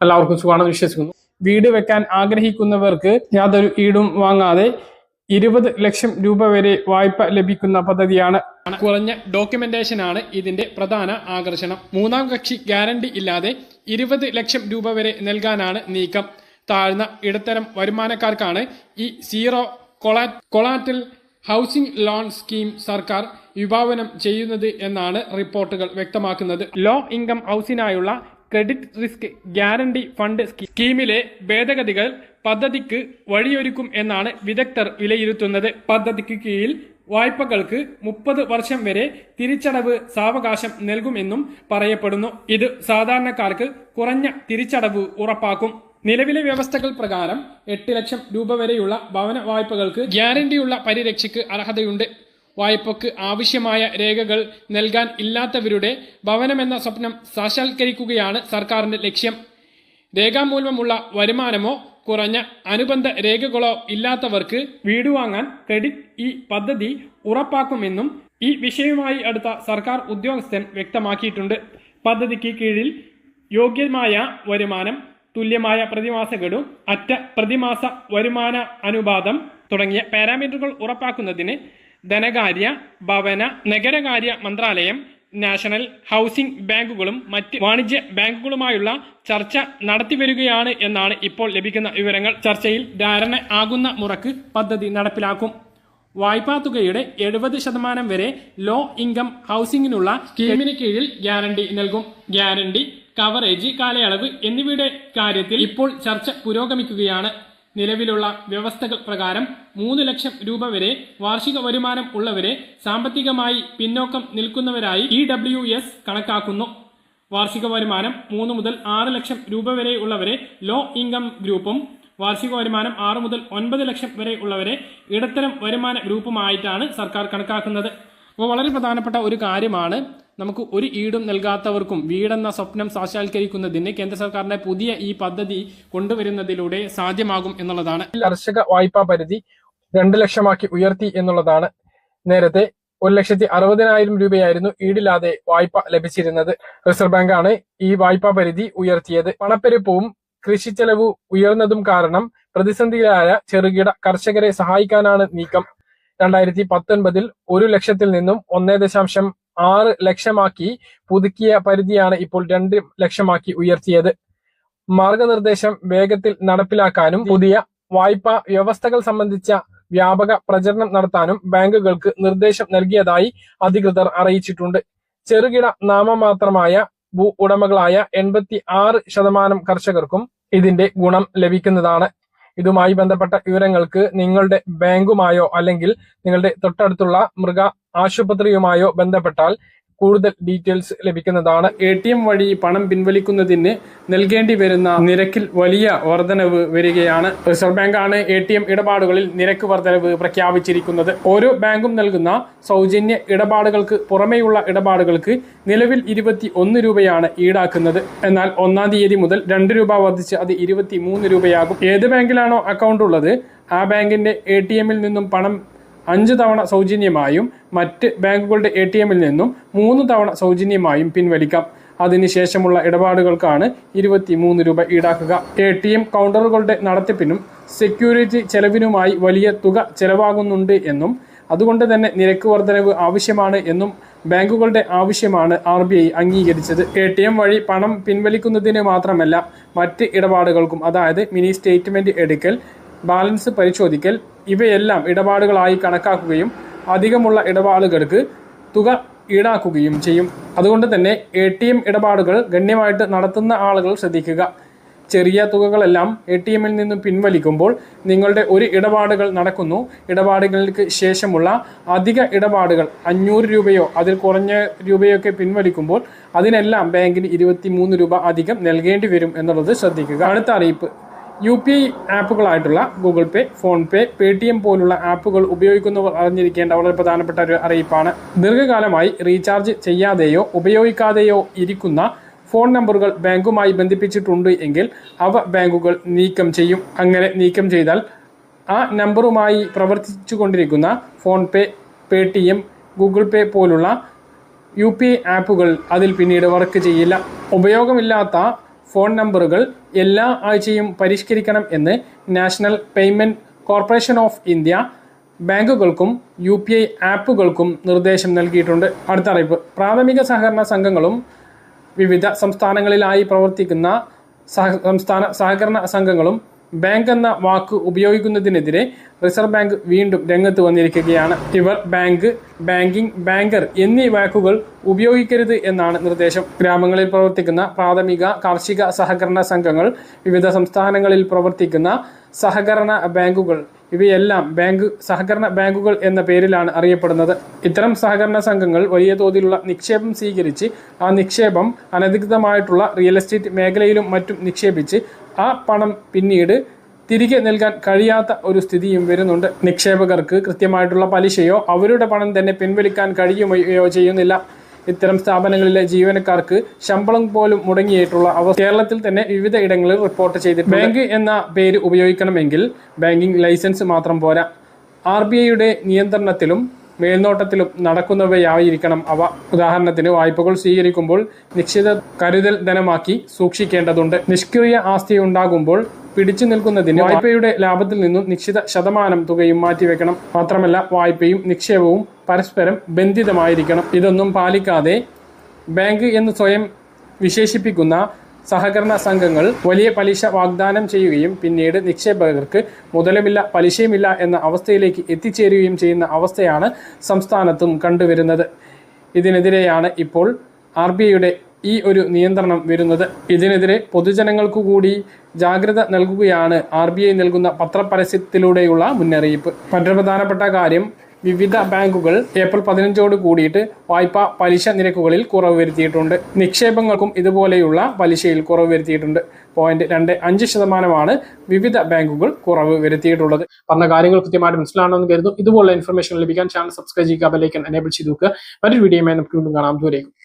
എല്ലാവർക്കും സുഖമാണെന്ന് വിശ്വസിക്കുന്നു. വീട് വെക്കാൻ ആഗ്രഹിക്കുന്നവർക്ക് യാതൊരു ഈടും വാങ്ങാതെ ഇരുപത് ലക്ഷം രൂപ വരെ വായ്പ ലഭിക്കുന്ന പദ്ധതിയാണ്. കുറഞ്ഞ ഡോക്യുമെന്റേഷൻ ആണ് ഇതിന്റെ പ്രധാന ആകർഷണം. മൂന്നാം കക്ഷി ഗ്യാരണ്ടി ഇല്ലാതെ ഇരുപത് ലക്ഷം രൂപ വരെ നൽകാനാണ് നീക്കം. താഴ്ന്ന ഇടത്തരം വരുമാനക്കാർക്കാണ് ഈ സീറോ കൊളാ കൊളാറ്റൽ ഹൗസിംഗ് ലോൺ സ്കീം സർക്കാർ വിഭാവനം ചെയ്യുന്നത് എന്നാണ് റിപ്പോർട്ടുകൾ വ്യക്തമാക്കുന്നത്. ലോ ഇൻകം ഹൗസിനായുള്ള ക്രെഡിറ്റ് റിസ്ക് ഗ്യാരണ്ടി ഫണ്ട് സ്കീ- സ്കീമിലെ ഭേദഗതികൾ പദ്ധതിക്ക് വഴിയൊരുക്കും എന്നാണ് വിദഗ്ധർ വിലയിരുത്തുന്നത്. പദ്ധതിക്ക് കീഴിൽ വായ്പകൾക്ക് മുപ്പത് വർഷം വരെ തിരിച്ചടവ് സാവകാശം നൽകുമെന്നും പറയപ്പെടുന്നു. ഇത് സാധാരണക്കാർക്ക് കുറഞ്ഞ തിരിച്ചടവ് ഉറപ്പാക്കും. നിലവിലെ വ്യവസ്ഥകൾ പ്രകാരം എട്ട് ലക്ഷം രൂപ വരെയുള്ള ഭവന വായ്പകൾക്ക് ഗ്യാരണ്ടിയുള്ള പരിരക്ഷയ്ക്ക് അർഹതയുണ്ട്. വായ്പക്ക് ആവശ്യമായ രേഖകൾ നൽകാൻ ഇല്ലാത്തവരുടെ ഭവനമെന്ന സ്വപ്നം സാക്ഷാത്കരിക്കുകയാണ് സർക്കാരിന്റെ ലക്ഷ്യം. രേഖാമൂലമുള്ള വരുമാനമോ കുറഞ്ഞ അനുബന്ധ രേഖകളോ ഇല്ലാത്തവർക്ക് വീട് വാങ്ങാൻ ക്രെഡിറ്റ് ഈ പദ്ധതി ഉറപ്പാക്കുമെന്നും ഈ വിഷയവുമായി അടുത്ത സർക്കാർ ഉദ്യോഗസ്ഥൻ വ്യക്തമാക്കിയിട്ടുണ്ട്. പദ്ധതിക്ക് കീഴിൽ യോഗ്യമായ വരുമാനം തുല്യമായ പ്രതിമാസ ഗഡു അറ്റ പ്രതിമാസ വരുമാന അനുപാതം തുടങ്ങിയ പാരാമീറ്ററുകൾ ഉറപ്പാക്കുന്നതിന് ധനകാര്യ ഭവന നഗരകാര്യ മന്ത്രാലയം നാഷണൽ ഹൗസിംഗ് ബാങ്കുകളും മറ്റ് വാണിജ്യ ബാങ്കുകളുമായുള്ള ചർച്ച നടത്തിവരികയാണ് എന്നാണ് ഇപ്പോൾ ലഭിക്കുന്ന വിവരങ്ങൾ. ചർച്ചയിൽ ധാരണ ആകുന്ന മുറക്ക് പദ്ധതി നടപ്പിലാക്കും. വായ്പാ തുകയുടെ എഴുപത് ശതമാനം വരെ ലോ ഇൻകം ഹൗസിംഗിനുള്ള സ്കീമിന് കീഴിൽ ഗ്യാരണ്ടി നൽകും. ഗ്യാരണ്ടി കവറേജ് കാലയളവ് എന്നിവയുടെ കാര്യത്തിൽ ഇപ്പോൾ ചർച്ച പുരോഗമിക്കുകയാണ്. നിലവിലുള്ള വ്യവസ്ഥകൾ പ്രകാരം മൂന്ന് ലക്ഷം രൂപ വരെ വാർഷിക വരുമാനം ഉള്ളവരെ സാമ്പത്തികമായി പിന്നോക്കം നിൽക്കുന്നവരായി ഇ ഡബ്ല്യു എസ് കണക്കാക്കുന്നു. വാർഷിക വരുമാനം മൂന്ന് മുതൽ ആറ് ലക്ഷം രൂപ വരെ ഉള്ളവരെ ലോ ഇൻകം ഗ്രൂപ്പും വാർഷിക വരുമാനം ആറ് മുതൽ ഒൻപത് ലക്ഷം വരെ ഉള്ളവരെ ഇടത്തരം വരുമാന ഗ്രൂപ്പുമായിട്ടാണ് സർക്കാർ കണക്കാക്കുന്നത്. അപ്പോൾ വളരെ പ്രധാനപ്പെട്ട ഒരു കാര്യമാണ് നമുക്ക് ഒരു ഈടും നൽകാത്തവർക്കും വീടെന്ന സ്വപ്നം സാക്ഷാത്കരിക്കുന്നതിന് കേന്ദ്ര സർക്കാരിന്റെ പുതിയ ഈ പദ്ധതി കൊണ്ടുവരുന്നതിലൂടെ സാധ്യമാകും എന്നുള്ളതാണ്. കർഷക വായ്പാ പരിധി രണ്ട് ലക്ഷമാക്കി ഉയർത്തി എന്നുള്ളതാണ്. നേരത്തെ ഒരു ലക്ഷത്തി അറുപതിനായിരം രൂപയായിരുന്നു ഈടില്ലാതെ വായ്പ ലഭിച്ചിരുന്നത്. റിസർവ് ബാങ്കാണ് ഈ വായ്പാ പരിധി ഉയർത്തിയത്. പണപ്പെരുപ്പവും കൃഷി ചെലവ് ഉയർന്നതും കാരണം പ്രതിസന്ധിയിലായ ചെറുകിട കർഷകരെ സഹായിക്കാനാണ് നീക്കം. രണ്ടായിരത്തി പത്തൊൻപതിൽ ഒരു ലക്ഷത്തിൽ നിന്നും ഒന്നേ ദശാംശം ആറ് ലക്ഷമാക്കി പുതുക്കിയ പരിധിയാണ് ഇപ്പോൾ രണ്ട് ലക്ഷമാക്കി ഉയർത്തിയത്. മാർഗനിർദ്ദേശം വേഗത്തിൽ നടപ്പിലാക്കാനും പുതിയ വായ്പാ വ്യവസ്ഥകൾ സംബന്ധിച്ച വ്യാപക പ്രചരണം നടത്താനും ബാങ്കുകൾക്ക് നിർദ്ദേശം നൽകിയതായി അധികൃതർ അറിയിച്ചിട്ടുണ്ട്. ചെറുകിട നാമമാത്രമായ ഭൂ ഉടമകളായ എൺപത്തി ആറ് ശതമാനം കർഷകർക്കും ഇതിന്റെ ഗുണം ലഭിക്കുന്നതാണ്. ഇതുമായി ബന്ധപ്പെട്ട വിവരങ്ങൾക്ക് നിങ്ങളുടെ ബാങ്കുമായോ അല്ലെങ്കിൽ നിങ്ങളുടെ തൊട്ടടുത്തുള്ള മൃഗ ആശുപത്രിയുമായോ ബന്ധപ്പെട്ടാൽ കൂടുതൽ ഡീറ്റെയിൽസ് ലഭിക്കുന്നതാണ്. എ ടി എം വഴി പണം പിൻവലിക്കുന്നതിന് നൽകേണ്ടി വരുന്ന നിരക്കിൽ വലിയ വർധനവ് വരികയാണ്. റിസർവ് ബാങ്കാണ് എ ടി എം ഇടപാടുകളിൽ നിരക്ക് വർധനവ് പ്രഖ്യാപിച്ചിരിക്കുന്നത്. ഓരോ ബാങ്കും നൽകുന്ന സൗജന്യ ഇടപാടുകൾക്ക് പുറമെയുള്ള ഇടപാടുകൾക്ക് നിലവിൽ ഇരുപത്തി ഒന്ന് രൂപയാണ് ഈടാക്കുന്നത്. എന്നാൽ ഒന്നാം തീയതി മുതൽ രണ്ട് രൂപ വർദ്ധിച്ച് അത് ഇരുപത്തി മൂന്ന് രൂപയാകും. ഏത് ബാങ്കിലാണോ അക്കൗണ്ട് ഉള്ളത് ആ ബാങ്കിന്റെ എ ടി എമ്മിൽ നിന്നും പണം അഞ്ച് തവണ സൗജന്യമായും മറ്റ് ബാങ്കുകളുടെ എ ടി എമ്മിൽ നിന്നും മൂന്ന് തവണ സൗജന്യമായും പിൻവലിക്കാം. അതിനുശേഷമുള്ള ഇടപാടുകൾക്കാണ് ഇരുപത്തി മൂന്ന് രൂപ ഈടാക്കുക. എ ടി എം കൗണ്ടറുകളുടെ നടത്തിപ്പിനും സെക്യൂരിറ്റി ചെലവിനുമായി വലിയ തുക ചെലവാകുന്നുണ്ട് എന്നും അതുകൊണ്ട് തന്നെ നിരക്ക് വർധനവ് ആവശ്യമാണ് എന്നും ബാങ്കുകളുടെ ആവശ്യമാണ് ആർ ബി ഐ അംഗീകരിച്ചത്. എ ടി എം വഴി പണം പിൻവലിക്കുന്നതിന് മാത്രമല്ല മറ്റ് ഇടപാടുകൾക്കും അതായത് മിനി സ്റ്റേറ്റ്മെന്റ് എടുക്കൽ ബാലൻസ് പരിശോധിക്കൽ ഇവയെല്ലാം ഇടപാടുകളായി കണക്കാക്കുകയും അധികമുള്ള ഇടപാടുകൾക്ക് തുക ഈടാക്കുകയും ചെയ്യും. അതുകൊണ്ട് തന്നെ എ ടി എം ഇടപാടുകൾ ഗണ്യമായിട്ട് നടത്തുന്ന ആളുകൾ ശ്രദ്ധിക്കുക. ചെറിയ തുകകളെല്ലാം എ ടി എമ്മിൽ നിന്നും പിൻവലിക്കുമ്പോൾ നിങ്ങളുടെ ഒരു ഇടപാടുകൾ നടക്കുന്നു. ഇടപാടുകൾക്ക് ശേഷമുള്ള അധിക ഇടപാടുകൾ അഞ്ഞൂറ് രൂപയോ അതിൽ കുറഞ്ഞ രൂപയൊക്കെ പിൻവലിക്കുമ്പോൾ അതിനെല്ലാം ബാങ്കിന് ഇരുപത്തി രൂപ അധികം നൽകേണ്ടി വരും എന്നുള്ളത് ശ്രദ്ധിക്കുക. അടുത്ത അറിയിപ്പ്. യു പി ഐ ആപ്പുകളായിട്ടുള്ള ഗൂഗിൾ പേ PhonePe Paytm പോലുള്ള ആപ്പുകൾ ഉപയോഗിക്കുന്നവർ അറിഞ്ഞിരിക്കേണ്ട വളരെ പ്രധാനപ്പെട്ട ഒരു അറിയിപ്പാണ്. ദീർഘകാലമായി റീചാർജ് ചെയ്യാതെയോ ഉപയോഗിക്കാതെയോ ഇരിക്കുന്ന ഫോൺ നമ്പറുകൾ ബാങ്കുമായി ബന്ധിപ്പിച്ചിട്ടുണ്ട് എങ്കിൽ അവ ബാങ്കുകൾ നീക്കം ചെയ്യും. അങ്ങനെ നീക്കം ചെയ്താൽ ആ നമ്പറുമായി പ്രവർത്തിച്ചു കൊണ്ടിരിക്കുന്ന PhonePe Paytm Google പേ പോലുള്ള യു പി ഐ ആപ്പുകൾ അതിൽ പിന്നീട് വർക്ക് ചെയ്യില്ല. ഉപയോഗമില്ലാത്ത ഫോൺ നമ്പറുകൾ എല്ലാ ആഴ്ചയും പരിഷ്കരിക്കണം എന്ന് National Payment Corporation of India ബാങ്കുകൾക്കും U P I ആപ്പുകൾക്കും നിർദ്ദേശം നൽകിയിട്ടുണ്ട്. അടുത്ത അറിയിപ്പ്. പ്രാഥമിക സഹകരണ സംഘങ്ങളും വിവിധ സംസ്ഥാനങ്ങളിലായി പ്രവർത്തിക്കുന്ന സംസ്ഥാന സഹകരണ സംഘങ്ങളും ബാങ്ക് എന്ന വാക്ക് ഉപയോഗിക്കുന്നതിനെതിരെ റിസർവ് ബാങ്ക് വീണ്ടും രംഗത്ത് വന്നിരിക്കുകയാണ്. ഇവർ ബാങ്ക് ബാങ്കിംഗ് ബാങ്കർ എന്നീ വാക്കുകൾ ഉപയോഗിക്കരുത് എന്നാണ് നിർദ്ദേശം. ഗ്രാമങ്ങളിൽ പ്രവർത്തിക്കുന്ന പ്രാഥമിക കാർഷിക സഹകരണ സംഘങ്ങൾ വിവിധ സംസ്ഥാനങ്ങളിൽ പ്രവർത്തിക്കുന്ന സഹകരണ ബാങ്കുകൾ ഇവയെല്ലാം ബാങ്ക് സഹകരണ ബാങ്കുകൾ എന്ന പേരിലാണ് അറിയപ്പെടുന്നത്. ഇത്തരം സഹകരണ സംഘങ്ങൾ വലിയ തോതിലുള്ള നിക്ഷേപം സ്വീകരിച്ച് ആ നിക്ഷേപം അനധികൃതമായിട്ടുള്ള റിയൽ എസ്റ്റേറ്റ് മേഖലയിലും മറ്റും നിക്ഷേപിച്ച് ആ പണം പിന്നീട് തിരികെ നൽകാൻ കഴിയാത്ത ഒരു സ്ഥിതിയും വരുന്നുണ്ട്. നിക്ഷേപകർക്ക് കൃത്യമായിട്ടുള്ള പലിശയോ അവരുടെ പണം തന്നെ പിൻവലിക്കാൻ കഴിയുകയോ ചെയ്യുന്നില്ല. ഇത്തരം സ്ഥാപനങ്ങളിലെ ജീവനക്കാർക്ക് ശമ്പളം പോലും മുടങ്ങിയിട്ടുള്ള അവ കേരളത്തിൽ തന്നെ വിവിധ ഇടങ്ങളിൽ റിപ്പോർട്ട് ചെയ്തിട്ടുണ്ട്. ബാങ്ക് എന്ന പേര് ഉപയോഗിക്കണമെങ്കിൽ ബാങ്കിംഗ് ലൈസൻസ് മാത്രം പോരാ. ആർ ബി ഐയുടെ നിയന്ത്രണത്തിലും മേൽനോട്ടത്തിലും നടക്കുന്നവയായിരിക്കണം അവ. ഉദാഹരണത്തിന് വായ്പകൾ സ്വീകരിക്കുമ്പോൾ നിശ്ചിത കരുതൽ ധനമാക്കി സൂക്ഷിക്കേണ്ടതുണ്ട്. നിഷ്ക്രിയ ആസ്തി ഉണ്ടാകുമ്പോൾ പിടിച്ചു നിൽക്കുന്നതിന് വായ്പയുടെ ലാഭത്തിൽ നിന്നും നിശ്ചിത ശതമാനം തുകയും മാറ്റിവെക്കണം. മാത്രമല്ല വായ്പയും നിക്ഷേപവും പരസ്പരം ബന്ധിതമായിരിക്കണം. ഇതൊന്നും പാലിക്കാതെ ബാങ്ക് എന്ന് സ്വയം വിശേഷിപ്പിക്കുന്ന സഹകരണ സംഘങ്ങൾ വലിയ പലിശ വാഗ്ദാനം ചെയ്യുകയും പിന്നീട് നിക്ഷേപകർക്ക് മുതലുമില്ല പലിശയുമില്ല എന്ന അവസ്ഥയിലേക്ക് എത്തിച്ചേരുകയും ചെയ്യുന്ന അവസ്ഥയാണ് സംസ്ഥാനത്തും കണ്ടുവരുന്നത്. ഇതിനെതിരെയാണ് ഇപ്പോൾ ആർ ബി ഐയുടെ ഈ ഒരു നിയന്ത്രണം വരുന്നത്. ഇതിനെതിരെ പൊതുജനങ്ങൾക്കു കൂടി ജാഗ്രത നൽകുകയാണ് ആർ ബി ഐ നൽകുന്ന പത്രപരസ്യത്തിലൂടെയുള്ള മുന്നറിയിപ്പ്. മറ്റൊരു പ്രധാനപ്പെട്ട കാര്യം വിവിധ ബാങ്കുകൾ ഏപ്രിൽ പതിനഞ്ചോട് കൂടിയിട്ട് വായ്പാ പലിശ നിരക്കുകളിൽ കുറവ് വരുത്തിയിട്ടുണ്ട്. നിക്ഷേപങ്ങൾക്കും ഇതുപോലെയുള്ള പലിശയിൽ കുറവ് വരുത്തിയിട്ടുണ്ട്. പോയിന്റ് രണ്ട് അഞ്ച് ശതമാനമാണ് വിവിധ ബാങ്കുകൾ കുറവ് വരുത്തിയിട്ടുള്ളത്. പറഞ്ഞ കാര്യങ്ങൾ കൃത്യമായിട്ട് മനസ്സിലാണെന്ന് കരുതുന്നു. ഇതുപോലുള്ള ഇൻഫർമേഷൻ ലഭിക്കാൻ ചാനൽ സബ്സ്ക്രൈബ് ചെയ്യുക ബെല്ലൈക്കൻ എനേബിൾ ചെയ്തു മറ്റൊരു വീഡിയോയുമായി നമുക്ക് വീണ്ടും കാണാം. ദൂരേക്കും